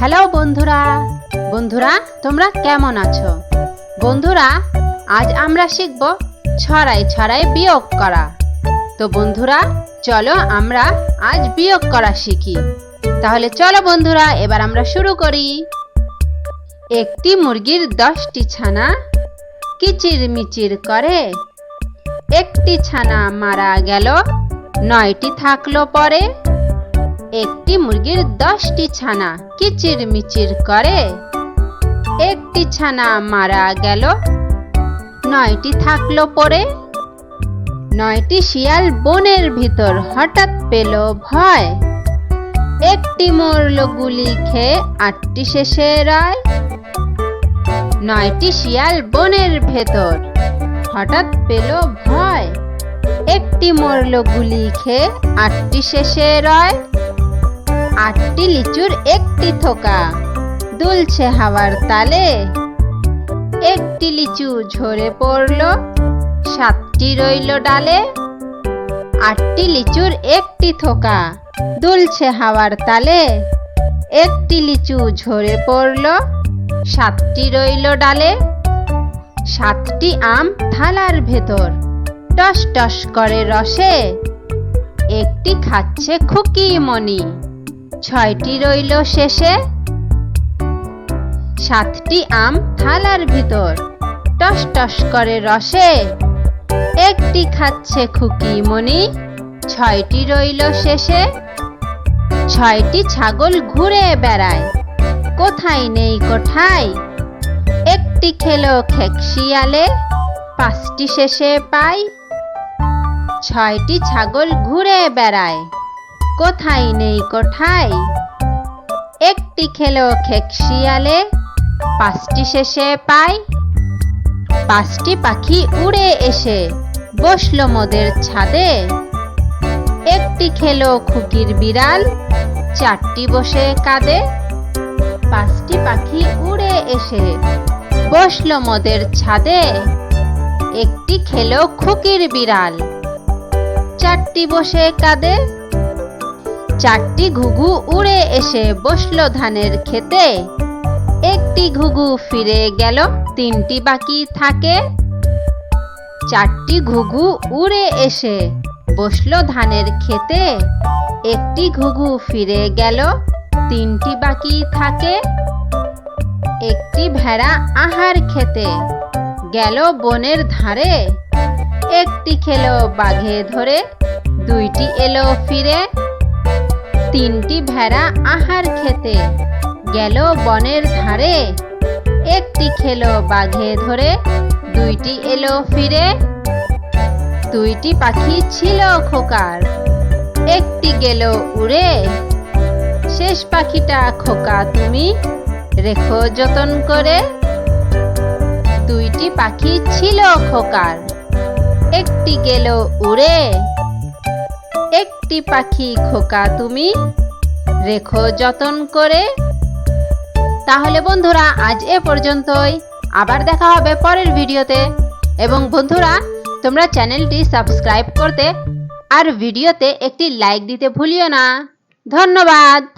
Hello বন্ধুরা। বন্ধুরা, তোমরা কেমন আছো? বন্ধুরা, আজ আমরা শিখব ছড়াই ছড়াই বিয়োগ করা। তো বন্ধুরা, চলো আমরা আজ বিয়োগ করা শিখি। তাহলে চলো বন্ধুরা, এবার আমরা শুরু করি। একটি মুরগির দশটি ছানা কিচির মিচির করে? একটি ছানা মারা গেল, নয়টি থাকল পরে। একটি মুরগির দশটি ছানা কিচির মিচির করে। একটি ছানা মারা গেল, নয়টি থাকল পরে নয়টি শিয়াল বনের ভিতর হঠাৎ পেল ভয়। একটি মরল গুলি খেয়ে আটটি শেষে রয়। নয়টি শিয়াল বনের ভেতর হঠাৎ পেল ভয়। একটি মরল গুলি খেয়ে আটটি শেষে রয়। আটটি লিচুর একটি থোকা। দুলছে হাওয়ার তালে। একটি লিচু ঝরে পড়ল, সাতটি রইল ডালে। আটটি লিচুর একটি থোকা, দুলছে হাওয়ার তালে। একটি লিচু ঝরে পড়ল, সাতটি রইল ডালে। সাতটি আম থালার ভেতর টস টস করে রসে। একটি খাচ্ছে খুকি মনি ছয়টি রইল শেষে। সাতটি আম থালার ভিতর। টস টস করে রসে। একটি খাচ্ছে খুকি মনি ছয়টি রইল শেষে। ছয়টি ছাগল ঘুরে বেড়ায়। কোথায় নেই কোঠায় একটি খেলো খেকশিয়ালে পাঁচটি শেষে পাই। ছয়টি ছাগল ঘুরে বেড়ায়। কোথায় নেই কোঠায় একটি খেলো খেকশিয়ালে পাঁচটি শেষে পায়। পাঁচটি পাখি উড়ে এসে বসল মোদের ছাদে। একটি খেলো খুকির বিড়াল, চারটি বসে কাঁদে। পাঁচটি পাখি উড়ে এসে বসল মোদের ছাদে। একটি খেলো খুকির বিড়াল, চারটি বসে কাঁদে। চারটি ঘুঘু উড়ে এসে বসল ধানের খেতে। একটি ঘুঘু ফিরে গেল, তিনটি বাকি থাকে। চারটি ঘুঘু উড়ে এসে বসল ধানের খেতে। একটি ঘুঘু ফিরে গেল, তিনটি বাকি থাকে। একটি ভেড়া আহার খেতে গেল বনের ধারে। একটি খেলো বাঘে ধরে, দুইটি এলো ফিরে। তিনটি ভেড়া আহার খেতে। গেল বনের ধারে। একটি খেলো বাঘে ধরে, দুইটি এলো ফিরে। দুইটি পাখি ছিল খোকার, একটি গেল উড়ে। শেষ পাখিটা, খোকা, তুমি রেখো যতন করে। দুইটি পাখি ছিল খোকার, একটি গেল উড়ে। একটি পাখি খোকা তুমি। রেখো যতন করে। তাহলে বন্ধুরা, আজ এ পর্যন্তই। আবার দেখা হবে পরের ভিডিওতে। এবং বন্ধুরা, তোমরা চ্যানেলটি সাবস্ক্রাইব করতে আর ভিডিওতে একটি লাইক দিতে ভুলিও না। ধন্যবাদ।